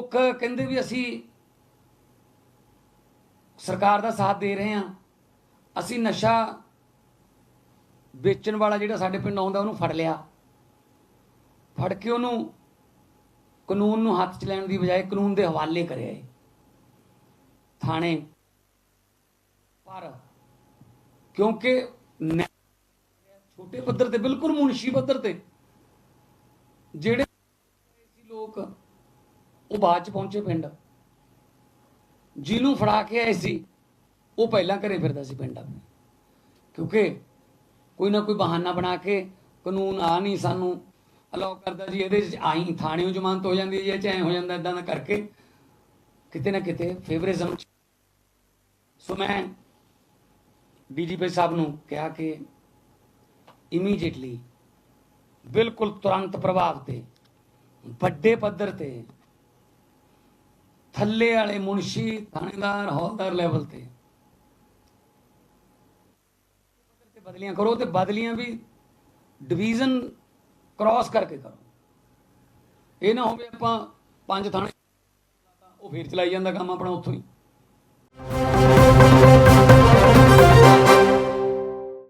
ਲੋਕ ਕਹਿੰਦੇ ਵੀ ਅਸੀਂ ਸਰਕਾਰ ਦਾ ਸਾਥ ਦੇ ਰਹੇ ਹਾਂ। ਅਸੀਂ ਨਸ਼ਾ ਵੇਚਣ ਵਾਲਾ ਜਿਹੜਾ ਸਾਡੇ ਪਿੰਡ ਆਉਂਦਾ, ਉਹਨੂੰ ਫੜ ਲਿਆ। ਫੜ ਕੇ ਉਹਨੂੰ ਕਾਨੂੰਨ ਨੂੰ ਹੱਥ 'ਚ ਲੈਣ ਦੀ ਬਜਾਏ ਕਾਨੂੰਨ ਦੇ ਹਵਾਲੇ ਕਰਿਆ ਏ ਥਾਣੇ ਪਰ ਕਿਉਂਕਿ ਛੋਟੇ ਪੱਧਰ ਤੇ, ਬਿਲਕੁਲ ਮੁਨਸ਼ੀ ਪੱਧਰ ਤੇ, ਜਿਹੜੇ ਉਹ ਬਾਅਦ ਚ ਪਹੁੰਚੇ ਪਿੰਡ। ਜਿਹਨੂੰ ਫੜਾ ਕੇ ਆਏ ਸੀ, ਉਹ ਪਹਿਲਾਂ ਘਰੇ ਫਿਰਦਾ ਸੀ ਪਿੰਡ। ਆਪਣੇ ਕਿਉਂਕਿ ਕੋਈ ਨਾ ਕੋਈ ਬਹਾਨਾ ਬਣਾ ਕੇ ਕਾਨੂੰਨ ਆ ਨਹੀਂ ਸਾਨੂੰ ਅਲਾਉ ਕਰਦਾ ਜੀ, ਇਹਦੇ ਚ ਆਈ, ਥਾਣਿਓਂ ਜ਼ਮਾਨਤ ਹੋ ਜਾਂਦੀ ਹੈ, ਚਾਹੇ ਹੋ ਜਾਂਦਾ ਇਦਾਂ ਦਾ ਕਰਕੇ। ਕਿਤੇ ਨਾ ਕਿਤੇ ਫੇਵਰਿਜ਼ਮ ਸੋ ਮੈਂ ਡੀਜੀਪੀ ਸਾਹਿਬ ਨੂੰ ਕਿਹਾ ਕਿ ਇਮੀਡੀਏਟਲੀ ਬਿਲਕੁਲ ਤੁਰੰਤ ਪ੍ਰਭਾਵ ਤੇ, ਵੱਡੇ ਪੱਧਰ ਤੇ ਥੱਲੇ ਵਾਲੇ ਮੁਨਸ਼ੀ ਥਾਣੇਦਾਰ, ਹੌਲਦਾਰ ਲੈਵਲ ਤੇ। ਤੇ ਬਦਲੀਆਂ ਕਰੋ ਤੇ ਬਦਲੀਆਂ ਵੀ ਡਿਵੀਜ਼ਨ ਕ੍ਰਾਸ ਕਰਕੇ ਕਰੋ। ਇਹ ਨਾ ਹੋਵੇ ਆਪਾਂ ਪੰਜ ਥਾਣੇ ਉਹ ਫੇਰ ਚਲਾਈ ਜਾਂਦਾ ਕੰਮ ਆਪਣਾ ਉੱਥੋਂ ਹੀ।